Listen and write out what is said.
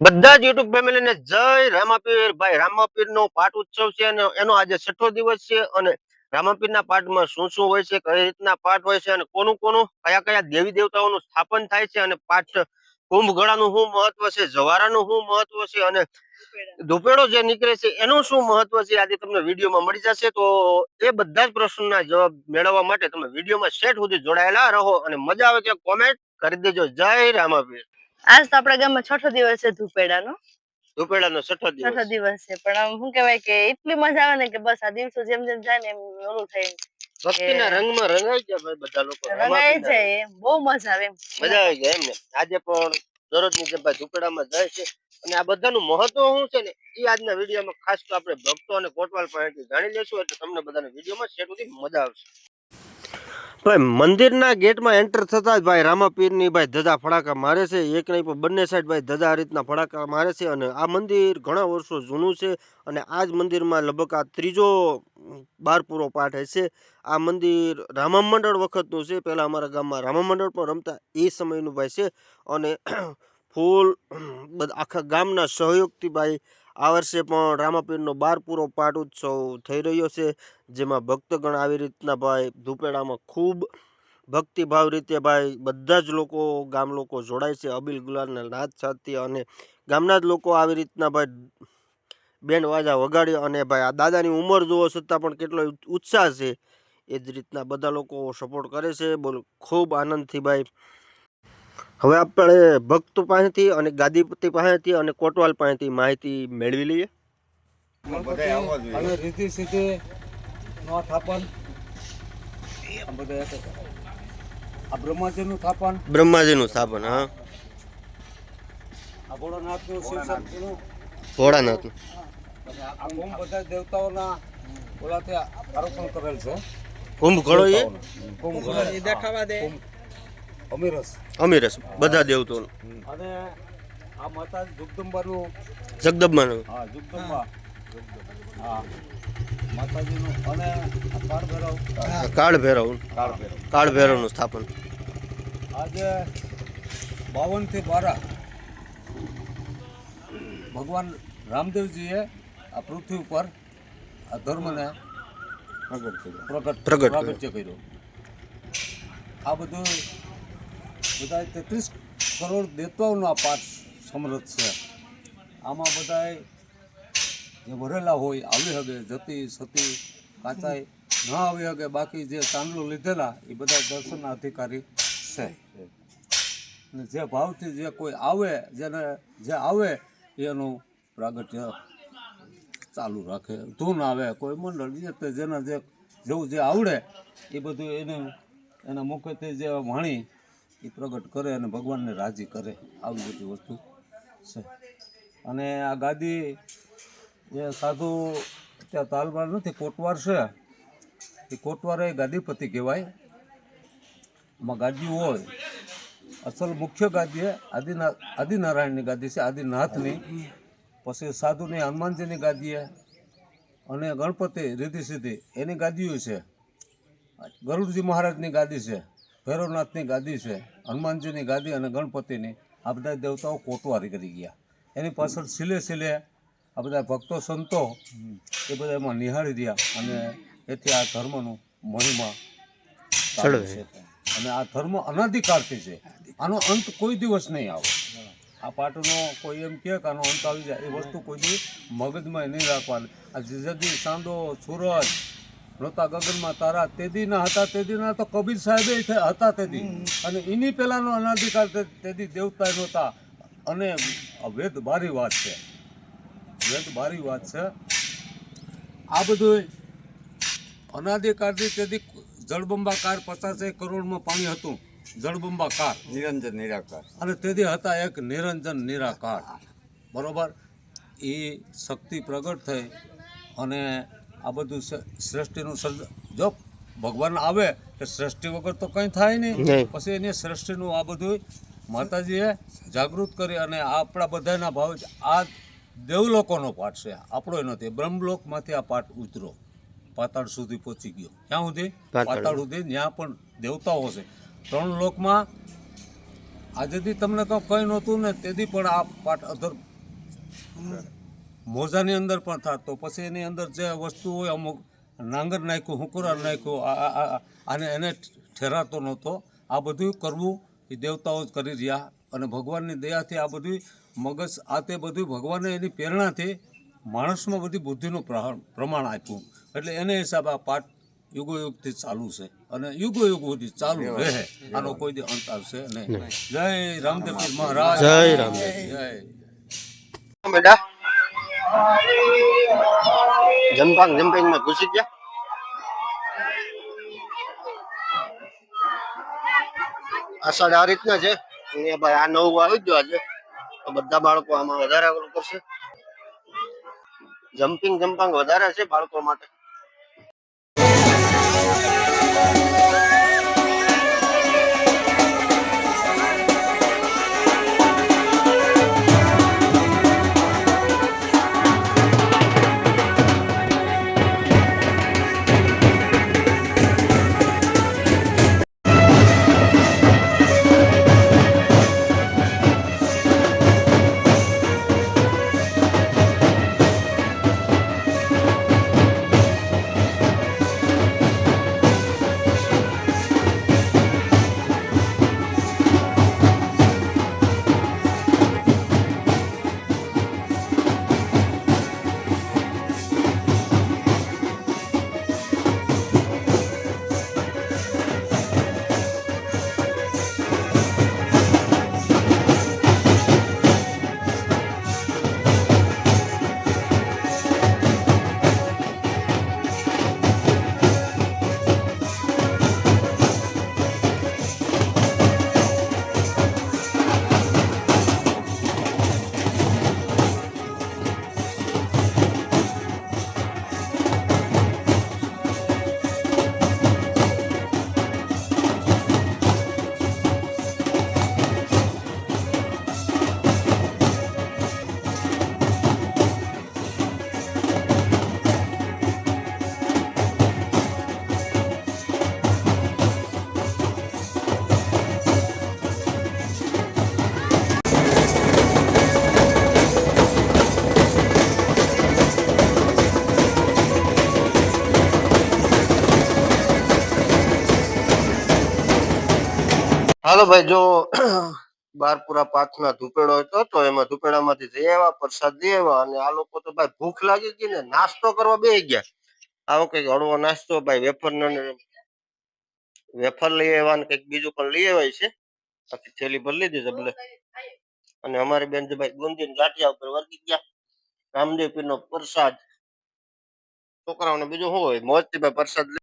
બધા જ યુટ્યુબ ફેમિલીને જય રામાપીર. ભાઈ રામાપીર નો પાઠ ઉત્સવ છે અને એનો આજે છઠ્ઠો દિવસ છે અને રામાપીર ના પાઠમાં શું શું હોય છે કઈ રીતના પાઠ હોય છે અને કોનું કોનું કયા કયા દેવી દેવતાઓનું સ્થાપન થાય છે અને પાઠ કુંભગળાનું શું મહત્વ છે જવારાનું શું મહત્વ છે અને ધુપેડો. જે નીકળે છે એનું શું મહત્વ છે આજે તમને વિડીયોમાં મળી જશે. તો એ બધા જ પ્રશ્નોના જવાબ મેળવવા માટે તમે વિડીયોમાં સેટ સુધી જોડાયેલા રહો અને મજા આવે ત્યાં કોમેન્ટ કરી દેજો. જય રામાપીર. આજ તો આપણા ગામમાં છઠ્ઠો દિવસ છે ધુપેડાનો. ધુપેડાનો છઠ્ઠો છઠ્ઠો દિવસ દિવસ છે. પણ આમ શું કહેવાય કે એટલી મજા આવે ને કે બસ આ દિવસો જેમ જેમ જાય ને એમ ઓલું ભક્તિના રંગમાં રંગાઈ ગયા ભાઈ બધા લોકો. રંગાઈ જાય. બહુ મજા આવે મજા આવી જાય એમને આજે પણ દરરોજની જેમ ભાઈ ઝૂંપડામાં જાય છે. અને આ બધાનું મહત્વ શું છે ને? એ આજના વિડીયોમાં ખાસ તો આપણે ભક્તો અને કોટવાલ પાસેથી જાણી લેશું. એટલે તમને બધાને વિડીયોમાં શેર સુધી મજા આવશે. ભાઈ, મંદિરના ગેટમાં એન્ટર થતાં જ ભાઈ રામાપીરની ભાઈ ધજા ફડાકા મારે છે. એક નહીં, પણ બંને સાઈડ ભાઈ ધજા રીતના ફડાકા મારે છે અને આ મંદિર ઘણા વર્ષો જૂનું છે અને આ જ મંદિરમાં લગભગ આ ત્રીજો બાર પૂરો પાઠ હશે. આ મંદિર રામા મંડળ વખતનું છે. પહેલાં અમારા ગામમાં રામા મંડળ પણ રમતા એ સમયનું ભાઈ છે અને ફૂલ, બધા, આખા ગામના સહયોગથી ભાઈ આ વર્ષે પણ રામાપીરનો બાર પૂરો પાઠ ઉત્સવ થઈ રહ્યો છે, જેમાં ભક્તગણ આવી રીતના ભાઈ ધૂપેડામાં ખૂબ ભક્તિભાવ રીતે ભાઈ બધા જ લોકો, ગામ લોકો જોડાય છે, અબિલ ગુલાલના નાદ સાથે અને ગામના જ લોકો આવી રીતના ભાઈ બેન્ડ વાજા વગાડી અને ભાઈ આ દાદાની ઉંમર જોવો છતાં પણ કેટલો ઉત્સાહ છે, એ જ રીતના બધા લોકો સપોર્ટ કરે છે, બોલ ખૂબ આનંદથી ભાઈ હવે આપણે ભક્ત પાસેથી અને ગાદીપતિ પાસેથી અને કોટવાલ પાસેથી માહિતી મેળવી લઈએ. અને રીતિ સીધી નો થાપન આ બધા એક જ. આ બ્રહ્માજીનું થાપન બ્રહ્માજીનું સ્થાપન હા. આ ભોળાનાથનું શિવશક્તિનું ભોળાનાથનું. અને બધા દેવતાઓના ઓલાથી આરોપણ કરેલ છે. કુંભ ઘડો એ દેખાવા દે અમીરસ. અમીરસ બધા દેવતો અને આ માતા જગદંબાનું. જગદંબાનું. હા જગદંબા. હા. માતાજીનું અને આ કાળ ભૈરવ કાળ ભૈરવ કાળ ભૈરવનું સ્થાપન. આજે બાવનથી બારા ભગવાન રામદેવજીએ આ પૃથ્વી ઉપર આ ધર્મને પ્રગટ પ્રગટ કર્યો. પ્રાગટ્ય કર્યું. આ બધું બધા તેત્રીસ કરોડ દેવતાઓનો આ પાઠ સમૃદ્ધ છે. આમાં બધાય જે ભરેલા હોય, આવી હગે, જતી, સતી, કાચાઈ, ન આવી હગે, બાકી જે ચાંદલો લીધેલા, એ બધા દર્શનના અધિકારી છે. અને જે ભાવથી જે કોઈ આવે, જેને જે આવે, એનું પ્રાગટ્ય ચાલુ રાખે. ધૂન આવે, કોઈ મંડળ જે જેને જે જેવું જે આવડે, એ બધું એને, એના મુખ્યત્વે જે વાણી એ પ્રગટ કરે અને ભગવાનને રાજી કરે. આવી બધી વસ્તુ છે. અને આ ગાદી જે સાધુ ત્યાં તાલવાર નથી, કોટવાર છે. એ કોટવાર એ ગાદીપતિ કહેવાય. એમાં ગાદી હોય. અસલ મુખ્ય ગાદી આદિના, આદિનારાયણની ગાદી છે, આદિનાથની. પછી સાધુની હનુમાનજીની ગાદી અને ગણપતિ રીતિ સિદ્ધિ એની ગાદીઓ છે. ગરુડજી મહારાજની ગાદી છે. ભૈરવનાથની ગાદી છે હનુમાનજીની ગાદી અને ગણપતિની આ બધા દેવતાઓ કોટવારી કરી ગયા. એની પાછળ સિલે સિલે આ બધા ભક્તો સંતો એ બધા એમાં નિહાળી રહ્યા અને એથી આ ધર્મનું મહિમા છે. અને આ ધર્મ અનાધિકારથી છે. આનો અંત કોઈ દિવસ નહીં આવે. આ પાઠનો કોઈ એમ કહે કે આનો અંત આવી જાય. એ વસ્તુ કોઈ દિવસ મગજમાં નહીં રાખવાની. આ જદી સાંદો સૂરજ નહોતા ગગનમાં તારા તેદીના હતા તેદીના તો કબીર સાહેબે હતા તેદી. અને એની પહેલાંનો અનાધિકાર તેદી દેવતા નહોતા. અને વેદ બારી વાત છે. વેદ બારી વાત છે. આ બધું અનાધિકારથી તેથી જળબંબાકાર પચાસેક કરોડમાં પાણી હતું. જળબંબાકાર. નિરંજન નિરાકાર. અને તેથી હતા એક નિરંજન નિરાકાર. બરોબર? એ શક્તિ પ્રગટ થઈ અને આ બધું સૃષ્ટિનું સર્જ જો ભગવાન આવે તો સૃષ્ટિ વગર તો કંઈ થાય નહીં. પછી એની સૃષ્ટિનું આ બધું માતાજીએ જાગૃત કરી અને આપણા બધાના ભાવ આ દેવલોકોનો પાઠ છે. આપણો નથી. બ્રહ્મલોકમાંથી આ પાઠ ઉતરો પાતાળ સુધી પહોંચી ગયો. ક્યાં સુધી? પાતાળ. પાતાળ સુધી. ત્યાં પણ દેવતાઓ છે. ત્રણ લોકમાં આજેથી તમને તો કંઈ નહોતું ને તેથી પણ આ પાઠ અધર મોજાની અંદર પણ થતો પછી એની અંદર જે વસ્તુ હોય અમુક નાંગર નાખ્યું હુંકરા નાખ્યું આ- આ- આ- આને એને ઠેરાતો નહોતો. આ બધું કરવું એ દેવતાઓ જ કરી રહ્યા અને ભગવાનની દયાથી આ બધું મગજ આ તે બધું ભગવાને એની પ્રેરણાથી માણસમાં બધી બુદ્ધિનું પ્રહા- પ્રમાણ આપ્યું. એટલે એને હિસાબે આ પાઠ યુગો યુગથી ચાલુ છે અને યુગો યુગ સુધી ચાલુ રહે. આનો કોઈ દી અંત આવશે નહીં. જય રામદેવ મહારાજ. જય રામદેવ. જય. બેટા જમપાંગ જમ્પિંગમાં ઘૂસી ગયા? અષાઢ આ રીતના છે. આ નવું આવી ગયું આજે. બધા બાળકો આમાં વધારે કરશે. જમ્પિંગ જમ્પાંગ વધારે છે બાળકો માટે. હાલો ભાઈ, જો બારપુરા પાથના ધુપેડો હતો, તો એમાં ધુપેડામાંથી જઈ આવ્યા પ્રસાદ લઈ આવ્યા અને આ લોકો તો ભાઈ ભૂખ લાગી ગઈ ને નાસ્તો કરવા બે ગયા. આવો કંઈક હળવો નાસ્તો, ભાઈ વેફર વેફર લઈ આવ્યા ને કંઈક બીજું પણ લઈ આવ્યા છે. બાકી થેલી ભરી લીધી છે ભલે. અને અમારી બેન જે ભાઈ ગુંદી ગાંઠિયા ઉપર વર્ગી ગયા. રામદેવ પીર નો પ્રસાદ, છોકરાઓને બીજું શું હોય? મોજથી ભાઈ પ્રસાદ